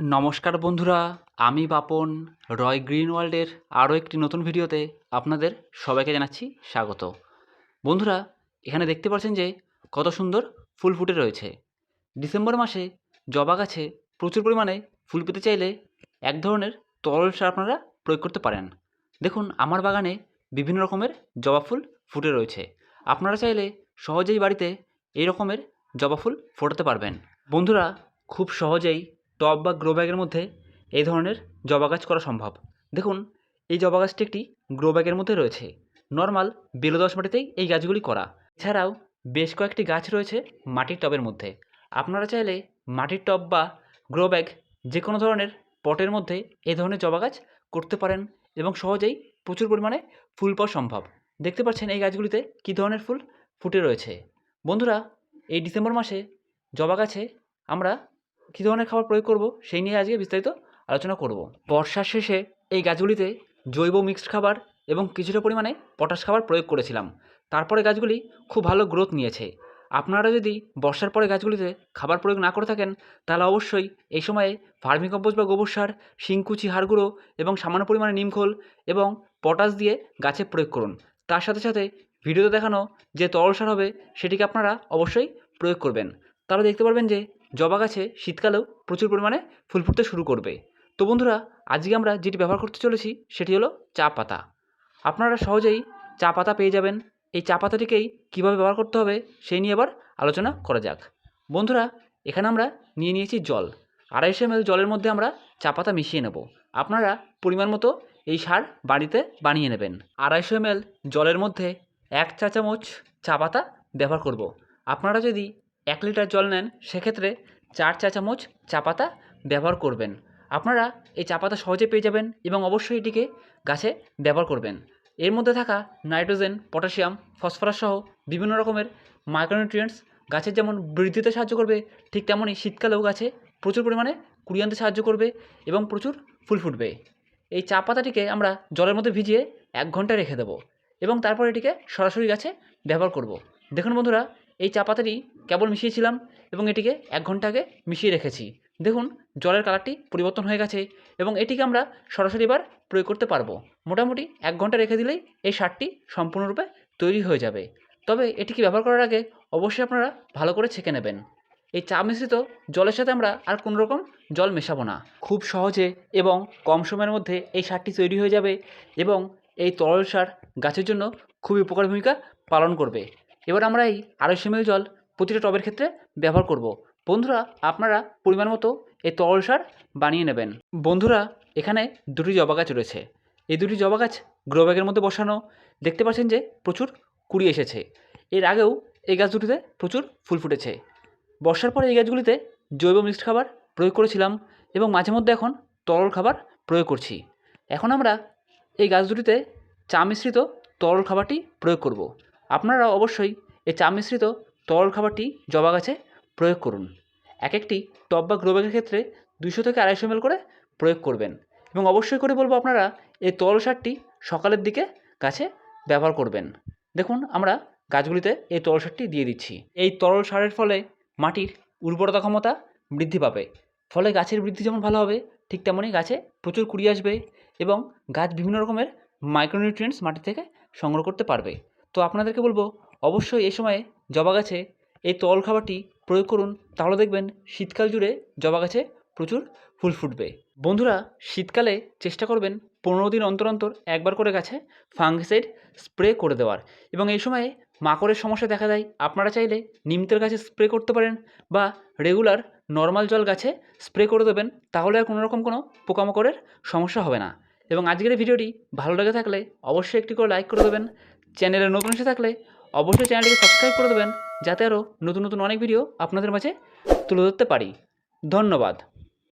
নমস্কার বন্ধুরা, আমি বাপন, রয় গ্রিন ওয়ার্ল্ডের আরও একটি নতুন ভিডিওতে আপনাদের সবাইকে জানাচ্ছি স্বাগত। বন্ধুরা, এখানে দেখতে পাচ্ছেন যে কত সুন্দর ফুল ফুটে রয়েছে। ডিসেম্বর মাসে জবা গাছে প্রচুর পরিমাণে ফুল পেতে চাইলে এক ধরনের তরল সার আপনারা প্রয়োগ করতে পারেন। দেখুন, আমার বাগানে বিভিন্ন রকমের জবা ফুল ফুটে রয়েছে। আপনারা চাইলে সহজেই বাড়িতে এই রকমের জবা ফুল ফোটাতে পারবেন। বন্ধুরা, খুব সহজেই টব বা গ্রো ব্যাগের মধ্যে এই ধরনের জবা গাছ করা সম্ভব। দেখুন, এই জবা গাছটি একটি গ্রো ব্যাগের মধ্যে রয়েছে। নর্মাল বেলদশ মাটিতেই এই গাছগুলি করা। এছাড়াও বেশ কয়েকটি গাছ রয়েছে মাটির টবের মধ্যে। আপনারা চাইলে মাটির টব বা গ্রো ব্যাগ যে কোনো ধরনের পটের মধ্যে এই ধরনের জবা গাছ করতে পারেন এবং সহজেই প্রচুর পরিমাণে ফুল পাওয়া সম্ভব। দেখতে পাচ্ছেন এই গাছগুলিতে কী ধরনের ফুল ফুটে রয়েছে। বন্ধুরা, এই ডিসেম্বর মাসে জবা গাছে আমরা কী ধরনের খাবার প্রয়োগ করব, সেই নিয়ে আজকে বিস্তারিত আলোচনা করব। বর্ষার শেষে এই গাছগুলিতে জৈব মিক্সড খাবার এবং কিছুটা পরিমাণে পটাশ খাবার প্রয়োগ করেছিলাম। তারপরে গাছগুলি খুব ভালো গ্রোথ নিয়েছে। আপনারা যদি বর্ষার পরে গাছগুলিতে খাবার প্রয়োগ না করে থাকেন, তাহলে অবশ্যই এই সময়ে ভার্মিকম্পোস্ট বা গোবর সার, শিংকুচি, হাড়গুঁড়ো এবং সামান্য পরিমাণে নিমখোল এবং পটাশ দিয়ে গাছে প্রয়োগ করুন। তার সাথে সাথে ভিডিওতে দেখানো যে তরল সার হবে, সেটিকে আপনারা অবশ্যই প্রয়োগ করবেন। তাহলে দেখতে পারবেন যে জবা গাছে শীতকালেও প্রচুর পরিমাণে ফুল ফুটতে শুরু করবে। তো বন্ধুরা, আজকে আমরা যেটি ব্যবহার করতে চলেছি, সেটি হলো চা পাতা। আপনারা সহজেই চা পাতা পেয়ে যাবেন। এই চা পাতাটিকেই কীভাবে ব্যবহার করতে হবে সেই নিয়ে আবার আলোচনা করা যাক। বন্ধুরা, এখানে আমরা নিয়ে নিয়েছি জল। আড়াইশো এমএল জলের মধ্যে আমরা চা পাতা মিশিয়ে নেব। আপনারা পরিমাণ মতো এই সার বাড়িতে বানিয়ে নেবেন। আড়াইশো এমএল জলের মধ্যে এক চা চামচ চা পাতা ব্যবহার করব। আপনারা যদি এক লিটার জল নেন, সেক্ষেত্রে চার চা চামচ চা পাতা ব্যবহার করবেন। আপনারা এই চা পাতা সহজে পেয়ে যাবেন এবং অবশ্যই এটিকে গাছে ব্যবহার করবেন। এর মধ্যে থাকা নাইট্রোজেন, পটাশিয়াম, ফসফরাস সহ বিভিন্ন রকমের মাইক্রোনিউট্রিয়েন্টস গাছের যেমন বৃদ্ধিতে সাহায্য করবে, ঠিক তেমনই শীতকালেও গাছে প্রচুর পরিমাণে কুড়ি আনতে সাহায্য করবে এবং প্রচুর ফুল ফুটবে। এই চা পাতাটিকে আমরা জলের মধ্যে ভিজিয়ে এক ঘণ্টা রেখে দেবো এবং তারপর এটিকে সরাসরি গাছে ব্যবহার করব। দেখুন বন্ধুরা এই চা পাতাটি কেবল মিশিয়েছিলাম এবং এটিকে এক ঘণ্টা আগে মিশিয়ে রেখেছি। দেখুন, জলের কালারটি পরিবর্তন হয়ে গেছে এবং এটিকে আমরা সরাসরি এবার প্রয়োগ করতে পারব। মোটামুটি এক ঘণ্টা রেখে দিলেই এই সারটি সম্পূর্ণরূপে তৈরি হয়ে যাবে। তবে এটিকে ব্যবহার করার আগে অবশ্যই আপনারা ভালো করে ছেঁকে নেবেন। এই চা মিশ্রিত জলের সাথে আমরা আর কোনো রকম জল মেশাবো না। খুব সহজে এবং কম সময়ের মধ্যে এই সারটি তৈরি হয়ে যাবে এবং এই তরল সার গাছের জন্য খুবই উপকার ভূমিকা পালন করবে। এবার আমরা এই আড়াইশো এমএল জল প্রতিটা টবের ক্ষেত্রে ব্যবহার করব। বন্ধুরা, আপনারা পরিমাণ মতো এই তরল সার বানিয়ে নেবেন। বন্ধুরা, এখানে দুটি জবা গাছ রয়েছে। এই দুটি জবা গাছ গ্রো ব্যাগের মধ্যে বসানো। দেখতে পাচ্ছেন যে প্রচুর কুড়ি এসেছে। এর আগেও এই গাছ দুটিতে প্রচুর ফুল ফুটেছে। বর্ষার পরে এই গাছগুলিতে জৈব মিক্সড খাবার প্রয়োগ করেছিলাম এবং মাঝে মধ্যে এখন তরল খাবার প্রয়োগ করছি। এখন আমরা এই গাছ দুটিতে চা মিশ্রিত তরল খাবারটি প্রয়োগ করব। আপনারা অবশ্যই এই চা মিশ্রিত তরল খাবারটি জবা গাছে প্রয়োগ করুন। এক একটি টব বা গ্রো ব্যাগের ক্ষেত্রে দুশো থেকে আড়াইশো এমএল করে প্রয়োগ করবেন এবং অবশ্যই করে বলব আপনারা এই তরল সারটি সকালের দিকে গাছে ব্যবহার করবেন। দেখুন, আমরা গাছগুলিতে এই তরল সারটি দিয়ে দিচ্ছি। এই তরল সারের ফলে মাটির উর্বরতা ক্ষমতা বৃদ্ধি পাবে। ফলে গাছের বৃদ্ধি যেমন ভালো হবে, ঠিক তেমনই গাছে প্রচুর কুড়ি আসবে এবং গাছ বিভিন্ন রকমের মাইক্রোনিউট্রিয়েন্টস মাটি থেকে সংগ্রহ করতে পারবে। তো আপনাদেরকে বলব, অবশ্যই এই সময়ে জবা গাছে এই তরল খাবারটি প্রয়োগ করুন। তাহলে দেখবেন শীতকাল জুড়ে জবা গাছে প্রচুর ফুল ফুটবে। বন্ধুরা, শীতকালে চেষ্টা করবেন পনেরো দিন অন্তর অন্তর একবার করে গাছে ফাঙ্গিসাইড স্প্রে করে দেওয়ার। এবং এই সময়ে মাকড়ের সমস্যা দেখা দেয়। আপনারা চাইলে নিম তেল গাছে স্প্রে করতে পারেন বা রেগুলার নর্মাল জল গাছে স্প্রে করে দেবেন। তাহলে আর কোনো রকম কোনো পোকামাকড়ের সমস্যা হবে না। এবং আজকের ভিডিওটি ভালো লেগে থাকলে অবশ্যই একটি করে লাইক করে দেবেন। চ্যানেলে নতুন এসে থাকলে অবশ্যই চ্যানেলটিকে সাবস্ক্রাইব করে দেবেন, যাতে আরও নতুন নতুন অনেক ভিডিও আপনাদের মাঝে তুলে ধরতে পারি। ধন্যবাদ।